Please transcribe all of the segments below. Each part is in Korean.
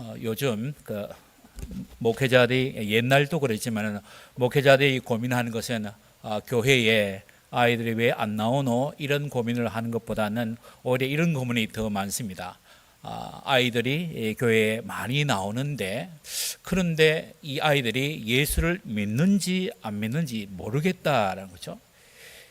어, 요즘 그 목회자들이 옛날도 그랬지만 목회자들이 고민하는 것은 아, 교회에 아이들이 왜 안 나오노 이런 고민을 하는 것보다는 오히려 이런 고민이 더 많습니다. 아, 아이들이 이 교회에 많이 나오는데 그런데 이 아이들이 예수를 믿는지 안 믿는지 모르겠다라는 거죠.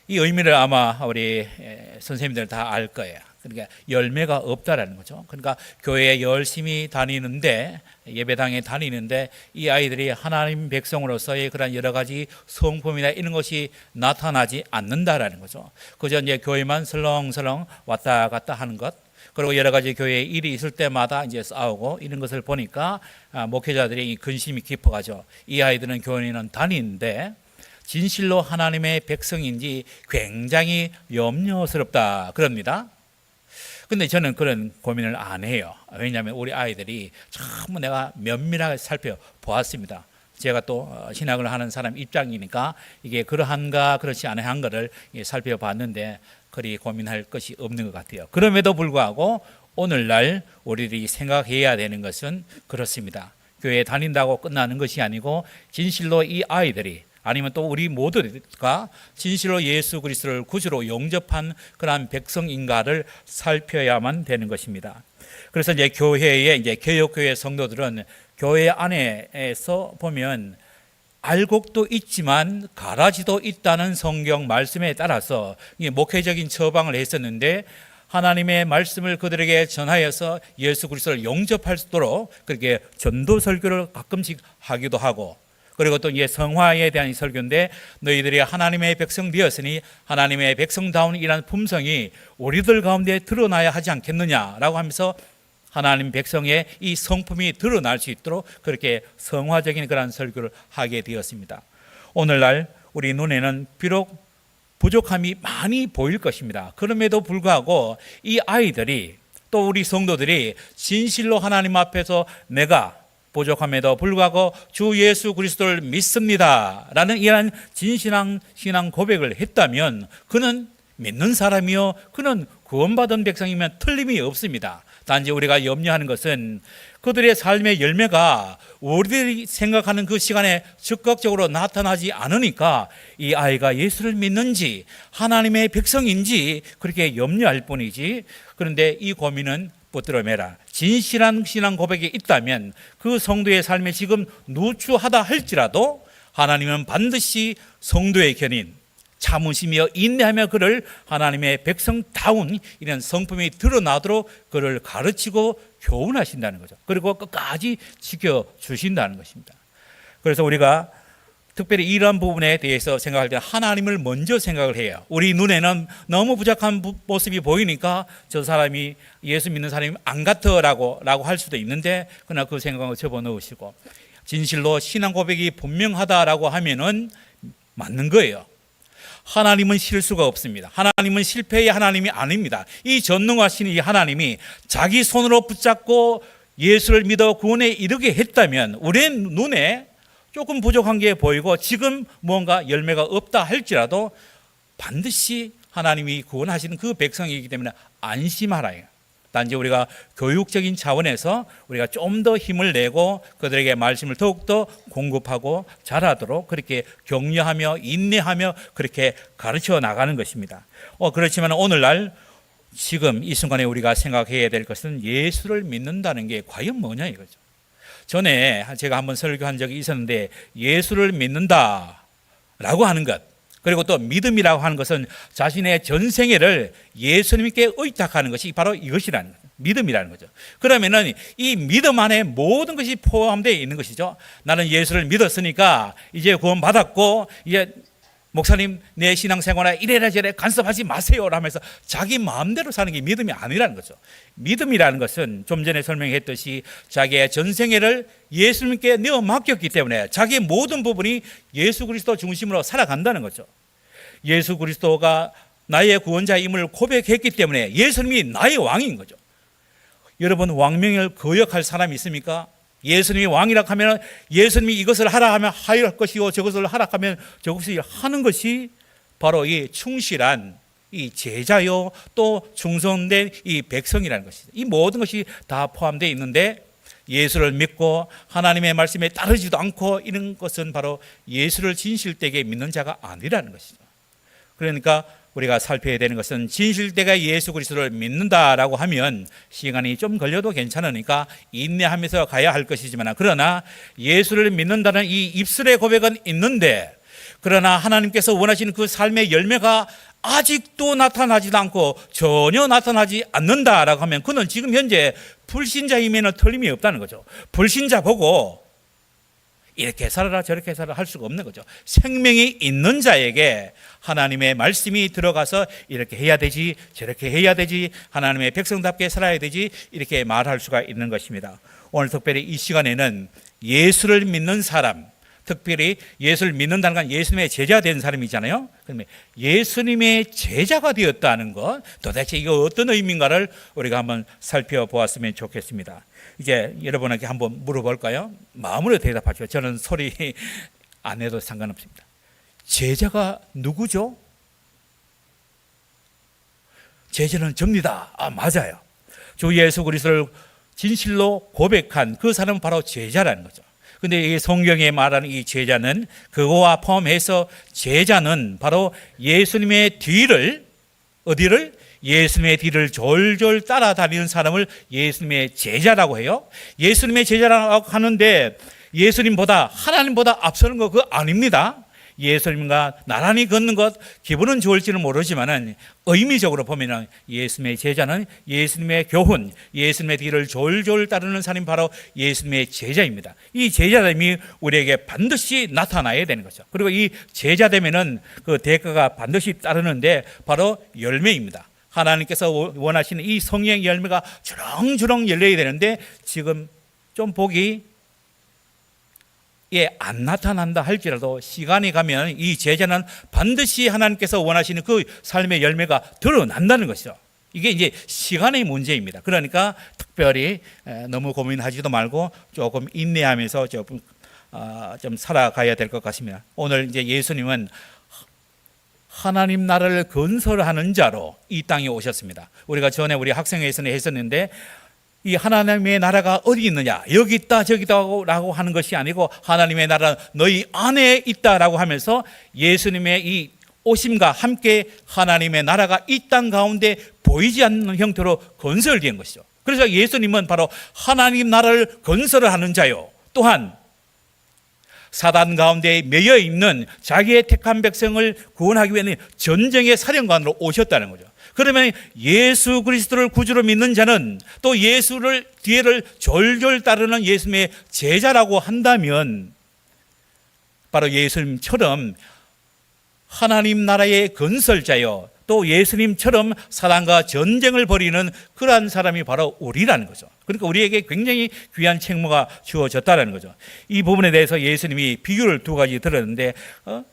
이 의미를 아마 우리 에, 선생님들 다 알 거예요. 그러니까 열매가 없다라는 거죠. 그러니까 교회에 열심히 다니는데 예배당에 다니는데 이 아이들이 하나님 백성으로서의 그런 여러 가지 성품이나 이런 것이 나타나지 않는다라는 거죠. 그저 이제 교회만 설렁설렁 왔다 갔다 하는 것. 그리고 여러 가지 교회에 일이 있을 때마다 이제 싸우고 이런 것을 보니까 아, 목회자들이 이 근심이 깊어가죠. 이 아이들은 교회는 다니는데 진실로 하나님의 백성인지 굉장히 염려스럽다 그럽니다. 근데 저는 그런 고민을 안 해요. 왜냐하면 우리 아이들이 전부 내가 면밀하게 살펴보았습니다. 제가 또 어, 신학을 하는 사람 입장이니까 이게 그러한가 그렇지 않은가를 살펴봤는데 그리 고민할 것이 없는 것 같아요. 그럼에도 불구하고 오늘날 우리들이 생각해야 되는 것은 그렇습니다. 교회에 다닌다고 끝나는 것이 아니고 진실로 이 아이들이 아니면 또 우리 모두가 진실로 예수 그리스도를 구주로 영접한 그러한 백성인가를 살펴야만 되는 것입니다. 그래서 이제 교회에 이제 개혁교회 성도들은 교회 안에서 보면 알곡도 있지만 가라지도 있다는 성경 말씀에 따라서 이 목회적인 처방을 했었는데 하나님의 말씀을 그들에게 전하여서 예수 그리스도를 영접할 수 있도록 그렇게 전도 설교를 가끔씩 하기도 하고 그리고 또 이제 성화에 대한 설교인데 너희들이 하나님의 백성 되었으니 하나님의 백성다운 이라는 품성이 우리들 가운데 드러나야 하지 않겠느냐라고 하면서 하나님 백성의 이 성품이 드러날 수 있도록 그렇게 성화적인 그런 설교를 하게 되었습니다. 오늘날 우리 눈에는 비록 부족함이 많이 보일 것입니다. 그럼에도 불구하고 이 아이들이 또 우리 성도들이 진실로 하나님 앞에서 내가 부족함에도 불구하고 주 예수 그리스도를 믿습니다 라는 이러한 진실한 신앙 고백을 했다면 그는 믿는 사람이요 그는 구원받은 백성이면 틀림이 없습니다. 단지 우리가 염려하는 것은 그들의 삶의 열매가 우리들이 생각하는 그 시간에 적극적으로 나타나지 않으니까 이 아이가 예수를 믿는지 하나님의 백성인지 그렇게 염려할 뿐이지 그런데 이 고민은 붙들어매라. 진실한 신앙 고백이 있다면 그 성도의 삶에 지금 누추하다 할지라도 하나님은 반드시 성도의 견인 참으시며 인내하며 그를 하나님의 백성다운 이런 성품이 드러나도록 그를 가르치고 교훈하신다는 거죠. 그리고 끝까지 지켜 주신다는 것입니다. 그래서 우리가 특별히 이러한 부분에 대해서 생각할 때 하나님을 먼저 생각을 해요. 우리 눈에는 너무 부족한 모습이 보이니까 저 사람이 예수 믿는 사람이 안 같아라고 라고 할 수도 있는데 그러나 그 생각을 접어넣으시고 진실로 신앙 고백이 분명하다라고 하면은 맞는 거예요. 하나님은 실수가 없습니다. 하나님은 실패의 하나님이 아닙니다. 이 전능하신 이 하나님이 자기 손으로 붙잡고 예수를 믿어 구원에 이르게 했다면 우리 눈에 조금 부족한 게 보이고 지금 뭔가 열매가 없다 할지라도 반드시 하나님이 구원하시는 그 백성이기 때문에 안심하라요. 단지 우리가 교육적인 차원에서 우리가 좀 더 힘을 내고 그들에게 말씀을 더욱더 공급하고 잘하도록 그렇게 격려하며 인내하며 그렇게 가르쳐 나가는 것입니다. 어, 그렇지만 오늘날 지금 이 순간에 우리가 생각해야 될 것은 예수를 믿는다는 게 과연 뭐냐 이거죠. 전에 제가 한번 설교한 적이 있었는데 예수를 믿는다라고 하는 것 그리고 또 믿음이라고 하는 것은 자신의 전생애를 예수님께 의탁하는 것이 바로 이것이라는. 믿음이라는 거죠. 그러면은 이 믿음 안에 모든 것이 포함되어 있는 것이죠. 나는 예수를 믿었으니까 이제 구원 받았고 이제 목사님 내 신앙생활에 이래라 저래 간섭하지 마세요 라면서 자기 마음대로 사는 게 믿음이 아니라는 거죠. 믿음이라는 것은 좀 전에 설명했듯이 자기의 전생애를 예수님께 내어 맡겼기 때문에 자기의 모든 부분이 예수 그리스도 중심으로 살아간다는 거죠. 예수 그리스도가 나의 구원자임을 고백했기 때문에 예수님이 나의 왕인 거죠. 여러분 왕명을 거역할 사람이 있습니까? 예수님이 왕이라 하면 예수님이 이것을 하라 하면 하할 것이요 저것을 하라 하면 저것을 하는 것이 바로 이 충실한 이 제자요 또 충성된 이 백성이라는 것이죠. 이 모든 것이 다 포함되어 있는데 예수를 믿고 하나님의 말씀에 따르지도 않고 이런 것은 바로 예수를 진실되게 믿는 자가 아니라는 것이죠. 그러니까 우리가 살펴야 되는 것은 진실되가 예수 그리스도를 믿는다라고 하면 시간이 좀 걸려도 괜찮으니까 인내하면서 가야 할 것이지만 그러나 예수를 믿는다는 이 입술의 고백은 있는데 그러나 하나님께서 원하시는 그 삶의 열매가 아직도 나타나지도 않고 전혀 나타나지 않는다라고 하면 그는 지금 현재 불신자임에는 틀림이 없다는 거죠. 불신자 보고 이렇게 살아라 저렇게 살아라 할 수가 없는 거죠. 생명이 있는 자에게 하나님의 말씀이 들어가서 이렇게 해야 되지 저렇게 해야 되지 하나님의 백성답게 살아야 되지 이렇게 말할 수가 있는 것입니다. 오늘 특별히 이 시간에는 예수를 믿는 사람 특별히 예수를 믿는다는 건 예수님의 제자 된 사람이잖아요. 그러면 예수님의 제자가 되었다는 것 도대체 이거 어떤 의미인가를 우리가 한번 살펴보았으면 좋겠습니다. 이제 여러분에게 한번 물어볼까요? 마음으로 대답하죠. 저는 소리 안 해도 상관없습니다. 제자가 누구죠? 제자는 접니다. 아 맞아요. 주 예수 그리스도를 진실로 고백한 그 사람은 바로 제자라는 거죠. 근데 이 성경에 말하는 이 제자는 그거와 포함해서 제자는 바로 예수님의 뒤를 어디를 예수님의 뒤를 졸졸 따라다니는 사람을 예수님의 제자라고 해요. 예수님의 제자라고 하는데 예수님보다 하나님보다 앞서는 거 그거 아닙니다. 예수님과 나란히 걷는 것 기분은 좋을지는 모르지만은 의미적으로 보면은 예수님의 제자는 예수님의 교훈, 예수님의 뒤를 졸졸 따르는 사람이 바로 예수님의 제자입니다. 이 제자됨이 우리에게 반드시 나타나야 되는 거죠. 그리고 이 제자되면은 그 대가가 반드시 따르는데 바로 열매입니다. 하나님께서 원하시는 이 성령 열매가 주렁주렁 열려야 되는데 지금 좀 보기 예, 안 나타난다 할지라도 시간이 가면 이 제자는 반드시 하나님께서 원하시는 그 삶의 열매가 드러난다는 것이죠. 이게 이제 시간의 문제입니다. 그러니까 특별히 에, 너무 고민하지도 말고 조금 인내하면서 조금 아, 좀 살아가야 될 것 같습니다. 오늘 이제 예수님은 하나님 나라를 건설하는 자로 이 땅에 오셨습니다. 우리가 전에 우리 학생회에서는 했었는데 이 하나님의 나라가 어디 있느냐 여기 있다 저기 있다라고 하는 것이 아니고 하나님의 나라 너희 안에 있다라고 하면서 예수님의 이 오심과 함께 하나님의 나라가 이 땅 가운데 보이지 않는 형태로 건설된 것이죠. 그래서 예수님은 바로 하나님 나라를 건설을 하는 자요. 또한 사단 가운데 매여 있는 자기의 택한 백성을 구원하기 위해 전쟁의 사령관으로 오셨다는 거죠. 그러면 예수 그리스도를 구주로 믿는 자는 또 예수를 뒤에를 졸졸 따르는 예수님의 제자라고 한다면 바로 예수님처럼 하나님 나라의 건설자요 또 예수님처럼 사단과 전쟁을 벌이는 그러한 사람이 바로 우리라는 거죠. 그러니까 우리에게 굉장히 귀한 책무가 주어졌다는 거죠. 이 부분에 대해서 예수님이 비유를 두 가지 들었는데 어?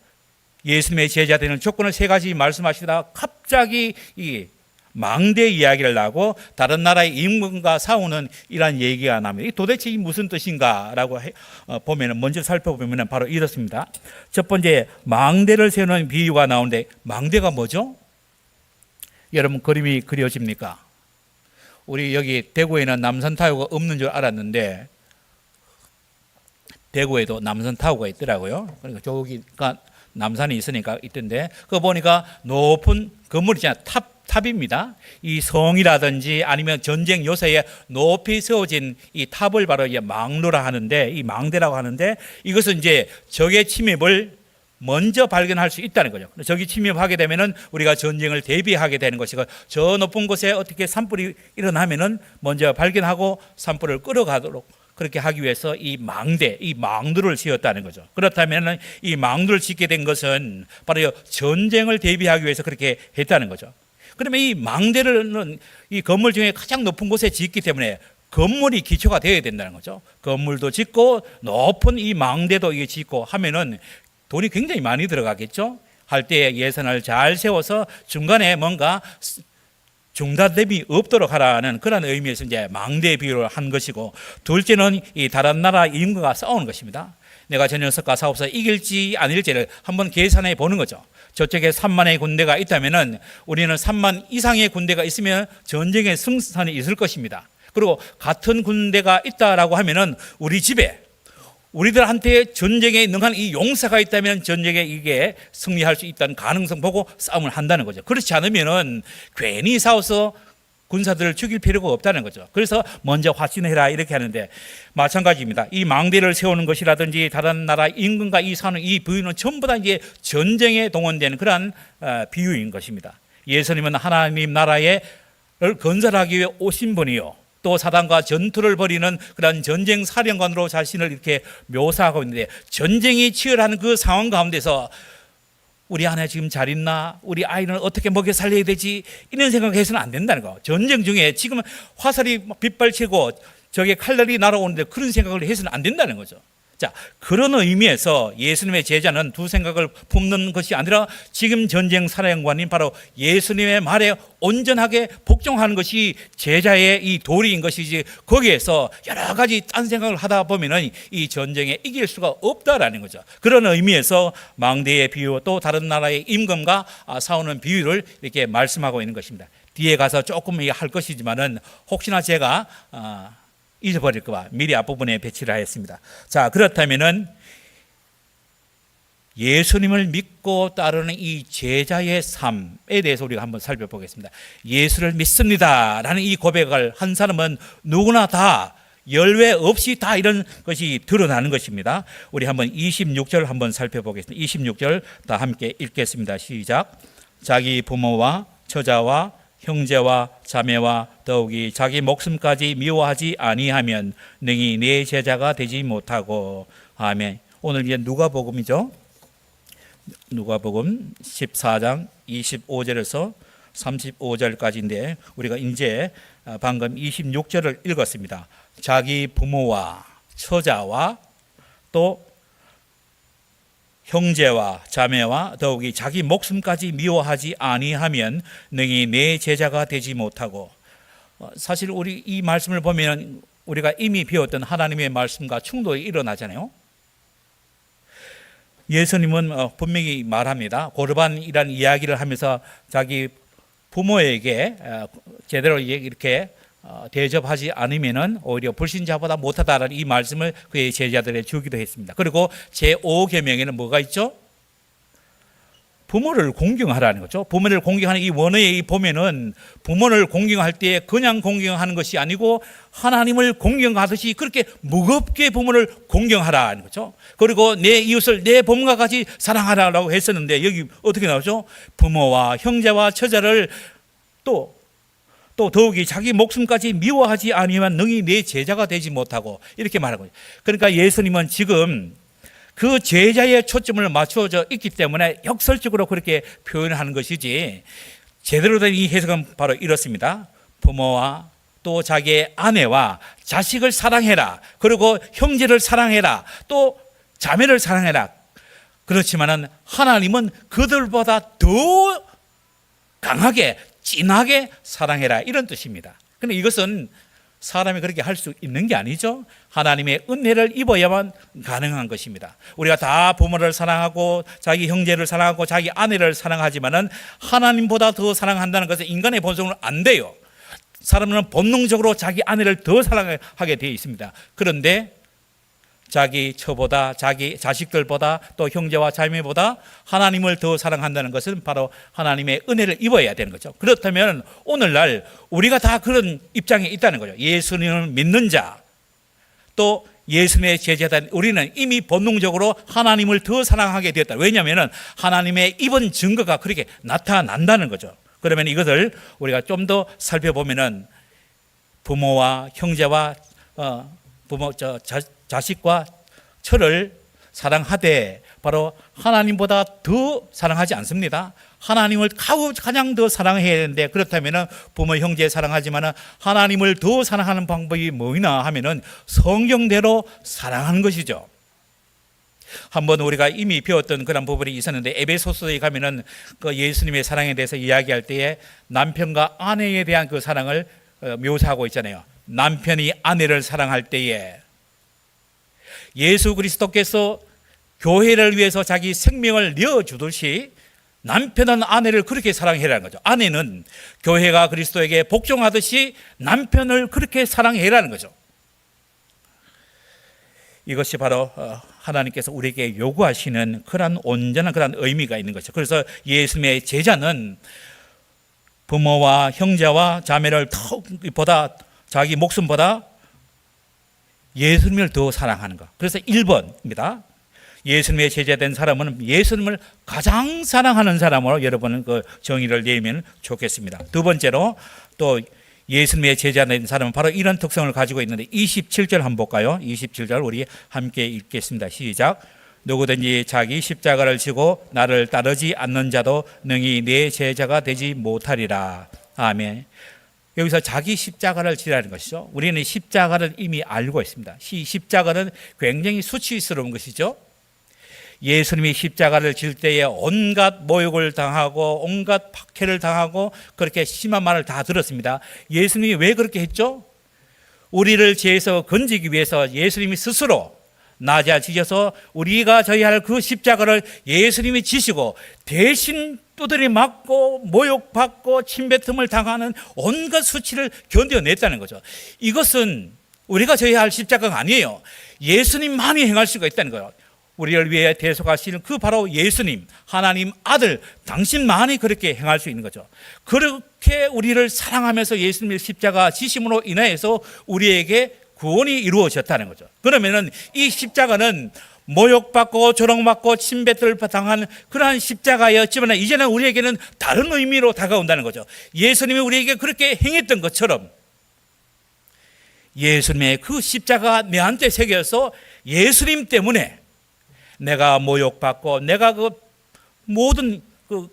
예수님의 제자 되는 조건을 세 가지 말씀하시다가 갑자기 이 망대 이야기를 하고 다른 나라의 임금과 싸우는 이러한 얘기가 나면 도대체 이 무슨 뜻인가라고 해, 어, 보면 먼저 살펴보면 바로 이렇습니다. 첫 번째 망대를 세우는 비유가 나오는데 망대가 뭐죠? 여러분 그림이 그려집니까? 우리 여기 대구에는 남산 타워가 없는 줄 알았는데 대구에도 남산 타워가 있더라고요. 그러니까 저기가 남산이 있으니까 있던데 그거 보니까 높은 건물이잖아 탑 탑입니다. 이 성이라든지 아니면 전쟁 요새에 높이 세워진 이 탑을 바로 이제 망로라 하는데 이 망대라고 하는데 이것은 이제 적의 침입을 먼저 발견할 수 있다는 거죠. 적이 침입하게 되면은 우리가 전쟁을 대비하게 되는 것이고 저 높은 곳에 어떻게 산불이 일어나면은 먼저 발견하고 산불을 끌어가도록 그렇게 하기 위해서 이 망대, 이 망두를 지었다는 거죠. 그렇다면 이 망두를 짓게 된 것은 바로 전쟁을 대비하기 위해서 그렇게 했다는 거죠. 그러면 이 망대는 이 건물 중에 가장 높은 곳에 짓기 때문에 건물이 기초가 되어야 된다는 거죠. 건물도 짓고 높은 이 망대도 짓고 하면은 돈이 굉장히 많이 들어가겠죠. 할 때 예산을 잘 세워서 중간에 뭔가 중단됨이 없도록 하라는 그런 의미에서 이제 망대 비유를 한 것이고 둘째는 이 다른 나라 임금과 싸우는 것입니다. 내가 저 녀석과 싸워서 이길지 아닐지를 한번 계산해 보는 거죠. 저쪽에 3만의 군대가 있다면은 우리는 3만 이상의 군대가 있으면 전쟁의 승산이 있을 것입니다. 그리고 같은 군대가 있다라고 하면은 우리 집에 우리들한테 전쟁에 능한 이 용사가 있다면 전쟁에 이게 승리할 수 있다는 가능성 보고 싸움을 한다는 거죠. 그렇지 않으면은 괜히 싸워서 군사들을 죽일 필요가 없다는 거죠. 그래서 먼저 화신해라 이렇게 하는데 마찬가지입니다. 이 망대를 세우는 것이라든지 다른 나라 임금과 이 사는 이 부유는 전부 다 이제 전쟁에 동원되는 그러한 어, 비유인 것입니다. 예수님은 하나님 나라에 를 건설하기 위해 오신 분이요. 또 사단과 전투를 벌이는 그런 전쟁 사령관으로 자신을 이렇게 묘사하고 있는데 전쟁이 치열한 그 상황 가운데서 우리 아내 지금 잘 있나? 우리 아이는 어떻게 먹여 살려야 되지? 이런 생각해서는 안 된다는 거. 전쟁 중에 지금 화살이 막 빗발치고 저게 칼날이 날아오는데 그런 생각을 해서는 안 된다는 거죠. 자, 그런 의미에서 예수님의 제자는 두 생각을 품는 것이 아니라 지금 전쟁 사령관인 바로 예수님의 말에 온전하게 복종하는 것이 제자의 이 도리인 것이지 거기에서 여러 가지 딴 생각을 하다 보면은 이 전쟁에 이길 수가 없다라는 거죠. 그런 의미에서 망대의 비유 또 다른 나라의 임금과 아, 싸우는 비유를 이렇게 말씀하고 있는 것입니다. 뒤에 가서 조금 할 것이지만은 혹시나 제가 아, 잊어버릴까봐 미리 앞부분에 배치를 하였습니다. 자, 그렇다면은 예수님을 믿고 따르는 이 제자의 삶에 대해서 우리가 한번 살펴보겠습니다. 예수를 믿습니다. 라는 이 고백을 한 사람은 누구나 다 열외 없이 다 이런 것이 드러나는 것입니다. 우리 한번 26절 한번 살펴보겠습니다. 26절 다 함께 읽겠습니다. 시작. 자기 부모와 처자와 형제와 자매와 더욱이 자기 목숨까지 미워하지 아니하면 능히 내 제자가 되지 못하고 아멘. 오늘 이제 누가복음이죠. 누가복음 14장 25절에서 35절까지인데 우리가 이제 방금 26절을 읽었습니다. 자기 부모와 처자와 또 형제와 자매와 더욱이 자기 목숨까지 미워하지 아니하면 능히 내 제자가 되지 못하고 어, 사실 우리 이 말씀을 보면 우리가 이미 배웠던 하나님의 말씀과 충돌이 일어나잖아요. 예수님은 어, 분명히 말합니다. 고르반이라는 이야기를 하면서 자기 부모에게 어, 제대로 이렇게 어, 대접하지 않으면은 오히려 불신자보다 못하다라는 이 말씀을 그의 제자들에 주기도 했습니다. 그리고 제 5계명에는 뭐가 있죠? 부모를 공경하라는 거죠. 부모를 공경하는 이 원어에 보면은 부모를 공경할 때 그냥 공경하는 것이 아니고 하나님을 공경하듯이 그렇게 무겁게 부모를 공경하라는 거죠. 그리고 내 이웃을 내 몸과 같이 사랑하라고 했었는데 여기 어떻게 나오죠? 부모와 형제와 처자를 또 또 더욱이 자기 목숨까지 미워하지 아니면 능히 내 제자가 되지 못하고 이렇게 말하고 그러니까 예수님은 지금 그 제자의 초점을 맞추어져 있기 때문에 역설적으로 그렇게 표현하는 것이지 제대로 된 이 해석은 바로 이렇습니다. 부모와 또 자기의 아내와 자식을 사랑해라. 그리고 형제를 사랑해라. 또 자매를 사랑해라. 그렇지만은 하나님은 그들보다 더 강하게 진하게 사랑해라 이런 뜻입니다. 근데 이것은 사람이 그렇게 할 수 있는 게 아니죠. 하나님의 은혜를 입어야만 가능한 것입니다. 우리가 다 부모를 사랑하고 자기 형제를 사랑하고 자기 아내를 사랑하지만은 하나님보다 더 사랑한다는 것은 인간의 본성은 안 돼요. 사람은 본능적으로 자기 아내를 더 사랑하게 되어 있습니다. 그런데 자기 처보다 자기 자식들보다 또 형제와 자매보다 하나님을 더 사랑한다는 것은 바로 하나님의 은혜를 입어야 되는 거죠. 그렇다면 오늘날 우리가 다 그런 입장에 있다는 거죠. 예수님을 믿는 자, 또 예수님의 제자다 우리는 이미 본능적으로 하나님을 더 사랑하게 되었다. 왜냐하면 하나님의 입은 증거가 그렇게 나타난다는 거죠. 그러면 이것을 우리가 좀 더 살펴보면은 부모와 형제와 어, 부모 저 자, 자식과 처를 사랑하되 바로 하나님보다 더 사랑하지 않습니다. 하나님을 가장 더 사랑해야 되는데 그렇다면 부모 형제 사랑하지만 하나님을 더 사랑하는 방법이 뭐이나 하면은 성경대로 사랑하는 것이죠. 한번 우리가 이미 배웠던 그런 부분이 있었는데 에베소서에 가면은 그 예수님의 사랑에 대해서 이야기할 때에 남편과 아내에 대한 그 사랑을 어, 묘사하고 있잖아요. 남편이 아내를 사랑할 때에 예수 그리스도께서 교회를 위해서 자기 생명을 내어 주듯이 남편은 아내를 그렇게 사랑해라는 거죠. 아내는 교회가 그리스도에게 복종하듯이 남편을 그렇게 사랑해라는 거죠. 이것이 바로 어, 하나님께서 우리에게 요구하시는 그러한 온전한 그러한 의미가 있는 것이죠. 그래서 예수님의 제자는 부모와 형제와 자매를 더 보다 자기 목숨보다 예수님을 더 사랑하는 것. 그래서 1번입니다. 예수님의 제자된 사람은 예수님을 가장 사랑하는 사람으로 여러분은 그 정의를 내면 좋겠습니다. 두 번째로 또 예수님의 제자된 사람은 바로 이런 특성을 가지고 있는데 27절 한번 볼까요? 27절 우리 함께 읽겠습니다. 시작. 누구든지 자기 십자가를 지고 나를 따르지 않는 자도 능히 내 제자가 되지 못하리라. 아멘. 여기서 자기 십자가를 지라는 것이죠. 우리는 십자가를 이미 알고 있습니다. 이 십자가는 굉장히 수치스러운 것이죠. 예수님이 십자가를 질 때에 온갖 모욕을 당하고 온갖 박해를 당하고 그렇게 심한 말을 다 들었습니다. 예수님이 왜 그렇게 했죠? 우리를 죄에서 건지기 위해서 예수님이 스스로 낮아지셔서 우리가 져야 할그 십자가를 예수님이 지시고 대신 두드리 맞고 모욕받고 침뱉음을 당하는 온갖 수치를 견뎌냈다는 거죠. 이것은 우리가 져야 할 십자가가 아니에요. 예수님만이 행할 수가 있다는 거예요. 우리를 위해 대속하시는 그 바로 예수님, 하나님 아들, 당신만이 그렇게 행할 수 있는 거죠. 그렇게 우리를 사랑하면서 예수님의 십자가 지심으로 인하여서 우리에게 구원이 이루어졌다는 거죠. 그러면은 이 십자가는 모욕받고 조롱받고 침뱉을 당한 그러한 십자가였지만 이제는 우리에게는 다른 의미로 다가온다는 거죠. 예수님이 우리에게 그렇게 행했던 것처럼 예수님의 그 십자가 내한테 새겨서 예수님 때문에 내가 모욕받고 내가 그 모든 그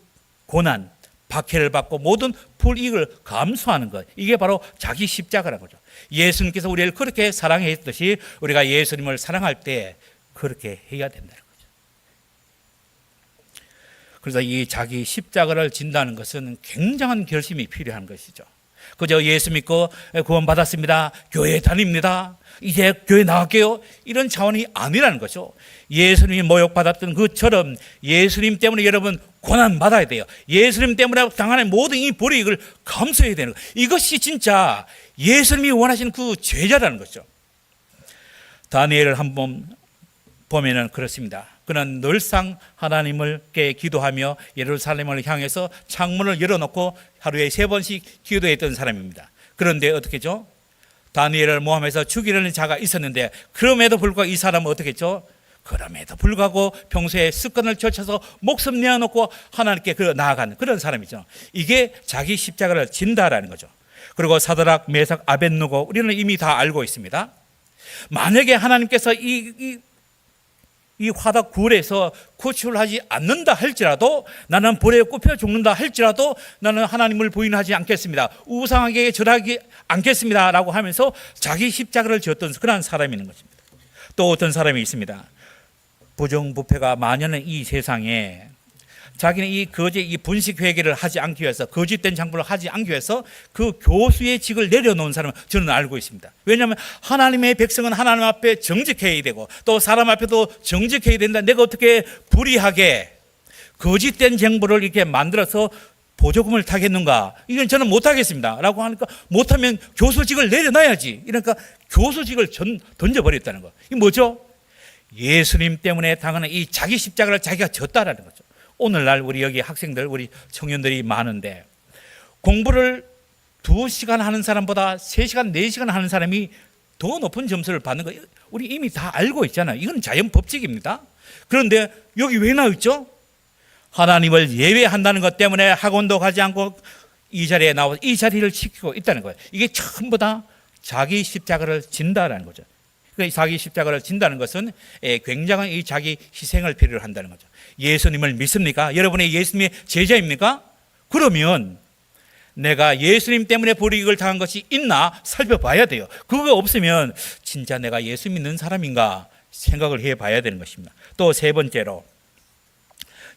고난, 박해를 받고 모든 불이익을 감수하는 것. 이게 바로 자기 십자가라는 거죠. 예수님께서 우리를 그렇게 사랑했듯이 우리가 예수님을 사랑할 때 그렇게 해야 된다는 거죠. 그래서 이 자기 십자가를 진다는 것은 굉장한 결심이 필요한 것이죠. 그저 예수 믿고 구원 받았습니다. 교회 다닙니다. 이제 교회 나갈게요. 이런 차원이 아니라는 거죠. 예수님이 모욕받았던 그처럼 예수님 때문에 여러분 고난 받아야 돼요. 예수님 때문에 당하는 모든 이 불이익을 감수해야 되는 거. 이것이 진짜 예수님이 원하시는 그 죄자라는 거죠. 다니엘을 한번 보면은 그렇습니다. 그는 늘상 하나님을께 기도하며 예루살렘을 향해서 창문을 열어놓고 하루에 세 번씩 기도했던 사람입니다. 그런데 어떻게죠? 다니엘을 모함해서 죽이려는 자가 있었는데 그럼에도 불구하고 이 사람은 어떻게 했죠? 그럼에도 불구하고 평소에 습관을 펼쳐서 목숨 내어놓고 하나님께 그 나아가는 그런 사람이죠. 이게 자기 십자가를 진다라는 거죠. 그리고 사드락, 메삭, 아벤누고 우리는 이미 다 알고 있습니다. 만약에 하나님께서 이, 이, 이 화덕 굴에서 구출하지 않는다 할지라도 나는 불에 꼽혀 죽는다 할지라도 나는 하나님을 부인하지 않겠습니다. 우상하게 절하지 않겠습니다. 라고 하면서 자기 십자가를 지었던 그러한 사람이 있는 것입니다. 또 어떤 사람이 있습니다. 부정부패가 만연한 이 세상에 자기는 이 거짓 이 분식 회계를 하지 않기 위해서 거짓된 장부를 하지 않기 위해서 그 교수의 직을 내려놓은 사람은 저는 알고 있습니다. 왜냐하면 하나님의 백성은 하나님 앞에 정직해야 되고 또 사람 앞에도 정직해야 된다. 내가 어떻게 불의하게 거짓된 정부를 이렇게 만들어서 보조금을 타겠는가? 이건 저는 못하겠습니다. 라고 하니까 못하면 교수직을 내려놔야지. 이러니까 교수직을 전, 던져버렸다는 거. 이게 뭐죠? 예수님 때문에 당하는 이 자기 십자가를 자기가 졌다라는 거죠. 오늘날 우리 여기 학생들, 우리 청년들이 많은데 공부를 두 시간 하는 사람보다 세 시간, 네 시간 하는 사람이 더 높은 점수를 받는 거 우리 이미 다 알고 있잖아요. 이건 자연 법칙입니다. 그런데 여기 왜 나와 있죠? 하나님을 예외한다는 것 때문에 학원도 가지 않고 이 자리에 나와 이 자리를 지키고 있다는 거예요. 이게 전부 다 자기 십자가를 진다라는 거죠. 그러니까 자기 십자가를 진다는 것은 예, 굉장한 이 자기 희생을 필요로 한다는 거죠. 예수님을 믿습니까? 여러분의 예수님의 제자입니까? 그러면 내가 예수님 때문에 불이익을 당한 것이 있나 살펴봐야 돼요. 그거 없으면 진짜 내가 예수 믿는 사람인가 생각을 해 봐야 되는 것입니다. 또 세 번째로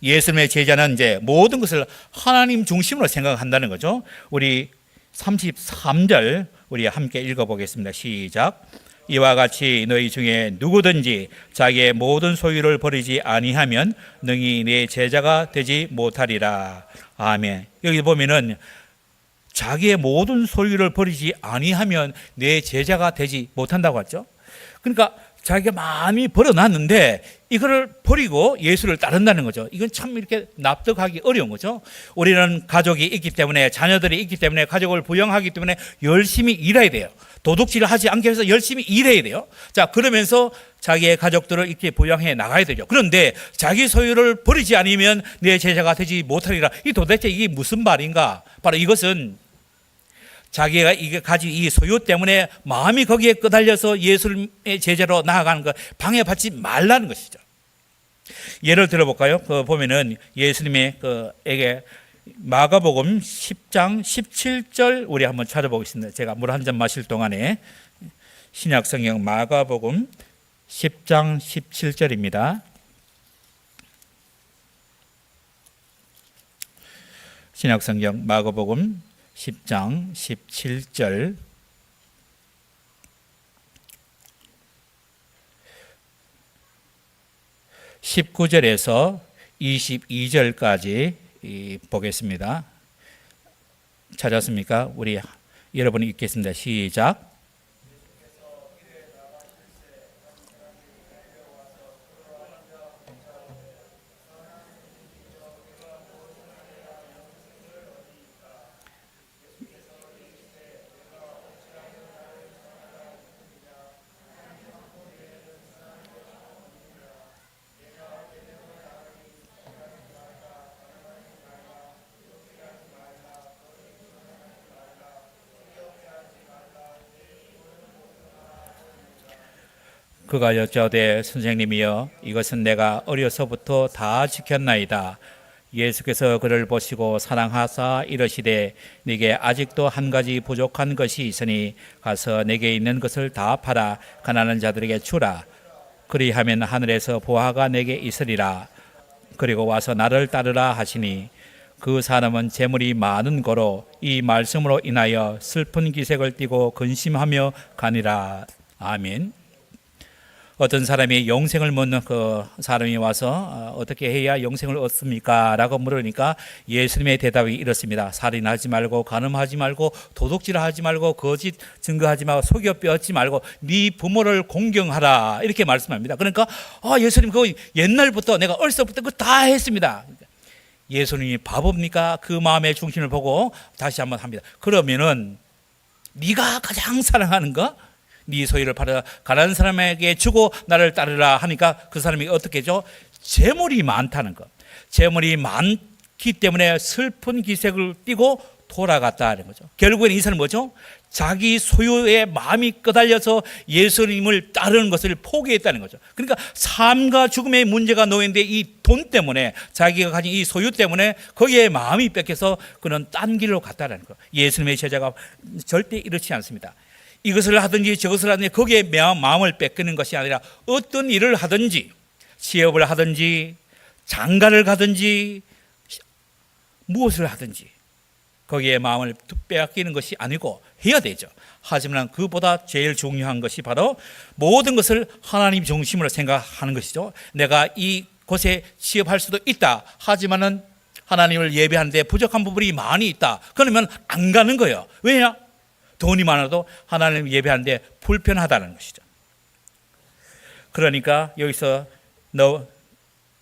예수님의 제자는 이제 모든 것을 하나님 중심으로 생각한다는 거죠. 우리 33절 우리 함께 읽어 보겠습니다. 시작. 이와 같이 너희 중에 누구든지 자기의 모든 소유를 버리지 아니하면 능히 내 제자가 되지 못하리라. 아멘. 여기 보면은 자기의 모든 소유를 버리지 아니하면 내 제자가 되지 못한다고 했죠. 그러니까 자기가 많이 벌어놨는데 이거를 버리고 예수를 따른다는 거죠. 이건 참 이렇게 납득하기 어려운 거죠. 우리는 가족이 있기 때문에 자녀들이 있기 때문에 가족을 부양하기 때문에 열심히 일해야 돼요. 도둑질을 하지 않게 해서 열심히 일해야 돼요. 자, 그러면서 자기의 가족들을 이렇게 부양해 나가야 되죠. 그런데 자기 소유를 버리지 않으면 내 제자가 되지 못하리라. 이 도대체 이게 무슨 말인가? 바로 이것은 자기가 이게 가진 이 소유 때문에 마음이 거기에 끄달려서 예수님의 제자로 나아가는 것 방해받지 말라는 것이죠. 예를 들어볼까요? 그 보면은 예수님의 그에게 마가복음 10장 17절 우리 한번 찾아보겠습니다. 제가 물 한 잔 마실 동안에 신약 성경 마가복음 10장 17절입니다. 신약 성경 마가복음 10장 17절 (19절에서) (22절까지) 보겠습니다. 찾았습니까? 우리 여러분이 읽겠습니다. 시작 그가 여짜오되 선생님이여 이것은 내가 어려서부터 다 지켰나이다. 예수께서 그를 보시고 사랑하사 이르시되 네게 아직도 한 가지 부족한 것이 있으니 가서 내게 있는 것을 다 팔아 가난한 자들에게 주라. 그리하면 하늘에서 보화가 내게 있으리라. 그리고 와서 나를 따르라 하시니 그 사람은 재물이 많은 거로 이 말씀으로 인하여 슬픈 기색을 띠고 근심하며 가니라. 아멘. 어떤 사람이 영생을 묻는 그 사람이 와서 어, 어떻게 해야 영생을 얻습니까? 라고 물으니까 예수님의 대답이 이렇습니다. 살인하지 말고 간음하지 말고 도둑질하지 말고 거짓 증거하지 말고 속여 빼앗지 말고 네 부모를 공경하라 이렇게 말씀합니다. 그러니까 아 예수님 그거 옛날부터 내가 어렸을 때부터 그거 다 했습니다. 예수님이 바보입니까? 그 마음의 중심을 보고 다시 한번 합니다. 그러면은 네가 가장 사랑하는 거 네 소유를 팔아 가난한 사람에게 주고 나를 따르라 하니까 그 사람이 어떻게죠? 재물이 많다는 것. 재물이 많기 때문에 슬픈 기색을 띠고 돌아갔다는 거죠. 결국엔 이 사람은 뭐죠? 자기 소유에 마음이 끄달려서 예수님을 따르는 것을 포기했다는 거죠. 그러니까 삶과 죽음의 문제가 놓였는데 이 돈 때문에 자기가 가진 이 소유 때문에 거기에 마음이 뺏겨서 그는 딴 길로 갔다는 거. 예수님의 제자가 절대 이렇지 않습니다. 이것을 하든지 저것을 하든지 거기에 마음을 뺏기는 것이 아니라 어떤 일을 하든지 취업을 하든지 장가를 가든지 무엇을 하든지 거기에 마음을 빼앗기는 것이 아니고 해야 되죠. 하지만 그보다 제일 중요한 것이 바로 모든 것을 하나님 중심으로 생각하는 것이죠. 내가 이 곳에 취업할 수도 있다. 하지만은 하나님을 예배하는데 부족한 부분이 많이 있다. 그러면 안 가는 거예요. 왜냐? 돈이 많아도 하나님 예배하는데 불편하다는 것이죠. 그러니까 여기서 너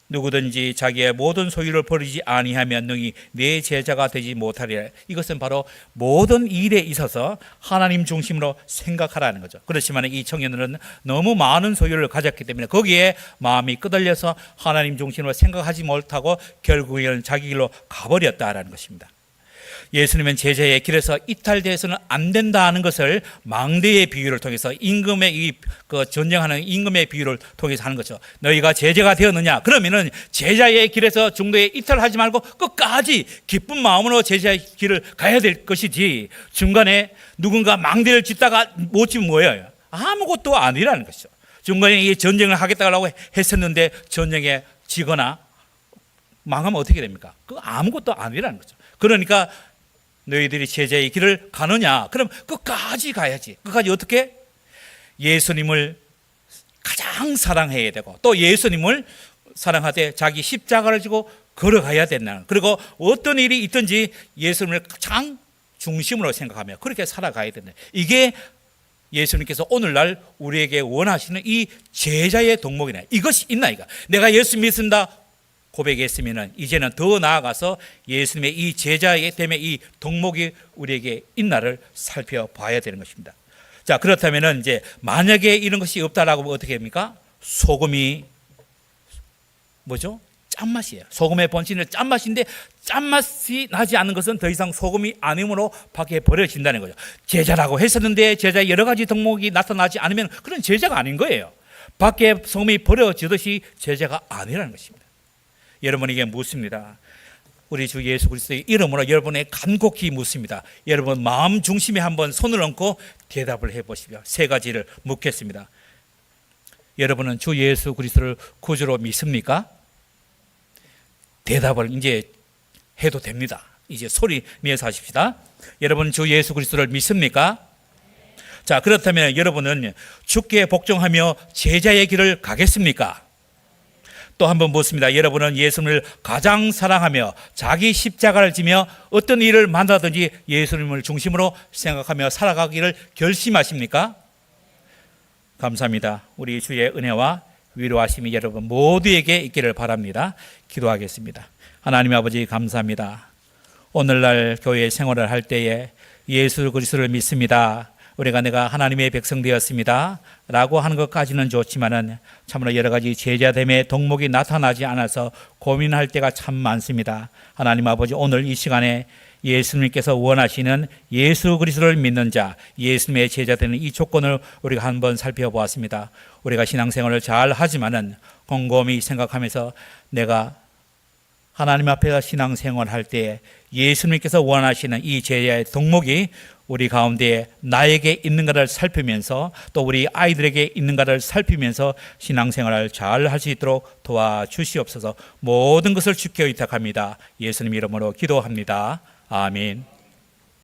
누구든지 자기의 모든 소유를 버리지 아니하면 능히 내 제자가 되지 못하리라. 이것은 바로 모든 일에 있어서 하나님 중심으로 생각하라는 거죠. 그렇지만 이 청년들은 너무 많은 소유를 가졌기 때문에 거기에 마음이 끄달려서 하나님 중심으로 생각하지 못하고 결국에는 자기 길로 가버렸다라는 것입니다. 예수님은 제자의 길에서 이탈돼서는 안 된다는 것을 망대의 비유를 통해서 임금의 이 그 전쟁하는 임금의 비유를 통해서 하는 거죠. 너희가 제자가 되었느냐? 그러면은 제자의 길에서 중도에 이탈하지 말고 끝까지 기쁜 마음으로 제자의 길을 가야 될 것이지 중간에 누군가 망대를 짓다가 못 지면 뭐예요? 아무것도 아니라는 것이죠. 중간에 이 전쟁을 하겠다고 했었는데 전쟁에 지거나 망하면 어떻게 됩니까? 그 아무것도 아니라는 거죠. 그러니까 너희들이 제자의 길을 가느냐? 그럼 끝까지 가야지. 끝까지 어떻게? 예수님을 가장 사랑해야 되고 또 예수님을 사랑하되 자기 십자가를 지고 걸어가야 된다는 그리고 어떤 일이 있든지 예수님을 가장 중심으로 생각하며 그렇게 살아가야 된다. 이게 예수님께서 오늘날 우리에게 원하시는 이 제자의 동목이네. 이것이 있나 이가. 내가 예수 믿습니다. 고백했으면은 이제는 더 나아가서 예수님의 이 제자의 때문에 이 동목이 우리에게 있나를 살펴봐야 되는 것입니다. 자 그렇다면은 이제 만약에 이런 것이 없다라고 어떻게 합니까? 소금이 뭐죠? 짠맛이에요. 소금의 본질은 짠맛인데 짠맛이 나지 않는 것은 더 이상 소금이 아님으로 밖에 버려진다는 거죠. 제자라고 했었는데 제자 여러 가지 덕목이 나타나지 않으면 그런 제자가 아닌 거예요. 밖에 소금이 버려지듯이 제자가 아니라는 것입니다. 여러분에게 묻습니다. 우리 주 예수 그리스도의 이름으로 여러분의 간곡히 묻습니다. 여러분 마음 중심에 한번 손을 얹고 대답을 해 보십시오. 세 가지를 묻겠습니다. 여러분은 주 예수 그리스도를 구주로 믿습니까? 대답을 이제 해도 됩니다. 이제 소리 내서 하십시다. 여러분 주 예수 그리스도를 믿습니까? 자, 그렇다면 여러분은 주께 복종하며 제자의 길을 가겠습니까? 또 한번 묻습니다. 여러분은 예수님을 가장 사랑하며 자기 십자가를 지며 어떤 일을 만나든지 예수님을 중심으로 생각하며 살아가기를 결심하십니까? 감사합니다. 우리 주의 은혜와 위로하심이 여러분 모두에게 있기를 바랍니다. 기도하겠습니다. 하나님 아버지 감사합니다. 오늘날 교회 생활을 할 때에 예수 그리스도를 믿습니다. 우리가 내가 하나님의 백성 되었습니다. 라고 하는 것까지는 좋지만은 참으로 여러 가지 제자됨의 덕목이 나타나지 않아서 고민할 때가 참 많습니다. 하나님 아버지 오늘 이 시간에 예수님께서 원하시는 예수 그리스도를 믿는 자, 예수님의 제자 되는 이 조건을 우리가 한번 살펴보았습니다. 우리가 신앙생활을 잘 하지만은 곰곰이 생각하면서 내가 하나님 앞에서 신앙생활 할때 예수님께서 원하시는 이 제자의 덕목이 우리 가운데 나에게 있는가를 살피면서 또 우리 아이들에게 있는가를 살피면서 신앙생활을 잘 할 수 있도록 도와주시옵소서 모든 것을 주께 의탁합니다. 예수님 이름으로 기도합니다. 아멘.